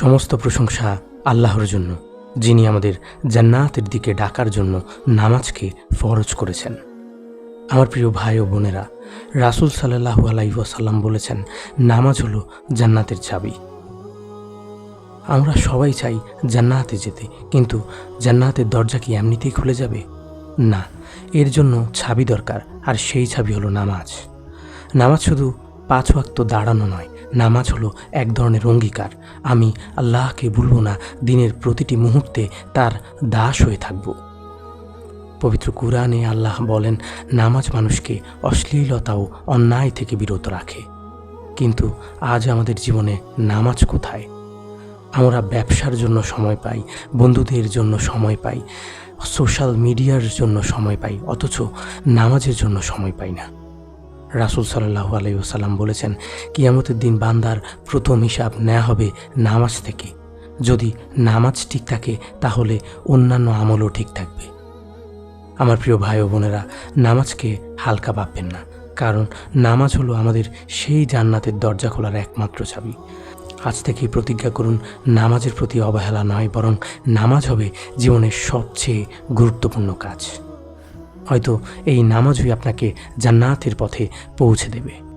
সমস্ত প্রশংসা আল্লাহর জন্য, যিনি আমাদের জান্নাতের দিকে ডাকার জন্য নামাজকে ফরজ করেছেন। আমার প্রিয় ভাই ও বোনেরা, রাসুল সাল্লাহু আলাইসাল্লাম বলেছেন, নামাজ হলো জান্নাতের চাবি। আমরা সবাই চাই জান্নাতে যেতে, কিন্তু জান্নাতের দরজা কি এমনিতেই খুলে যাবে? না, এর জন্য ছাবি দরকার, আর সেই ছাবি হলো নামাজ। নামাজ শুধু পাঁচ ওয়াক্ত দাঁড়ানো নয়, নামাজ হলো এক ধরনের অঙ্গীকার। আমি আল্লাহকে ভুলব না, দিনের প্রতিটি মুহূর্তে তার দাস হয়ে থাকব। পবিত্র কুরআনে আল্লাহ বলেন, নামাজ মানুষকে অশ্লীলতা ও অন্যায় থেকে বিরত রাখে। কিন্তু আজ আমাদের জীবনে নামাজ কোথায়? আমরা ব্যবসার জন্য সময় পাই, বন্ধুদের জন্য সময় পাই, সোশ্যাল মিডিয়ার জন্য সময় পাই, অথচ নামাজের জন্য সময় পাই না। রাসুল সাল্লাহু আলাইসাল্লাম বলেছেন, কিয়ামতের দিন বান্দার প্রথম হিসাব নেওয়া হবে নামাজ থেকে। যদি নামাজ ঠিক থাকে, তাহলে অন্যান্য আমলও ঠিক থাকবে। আমার প্রিয় ভাই ও বোনেরা, নামাজকে হালকা ভাববেন না, কারণ নামাজ হলো আমাদের সেই জান্নাতের দরজা খোলার একমাত্র চাবি। আজ থেকেই প্রতিজ্ঞা করুন, নামাজের প্রতি অবহেলা নয়, বরং নামাজ হবে জীবনের সবচেয়ে গুরুত্বপূর্ণ কাজ। হয়তো এই নামাজই আপনাকে জান্নাতের পথে পৌঁছে দেবে।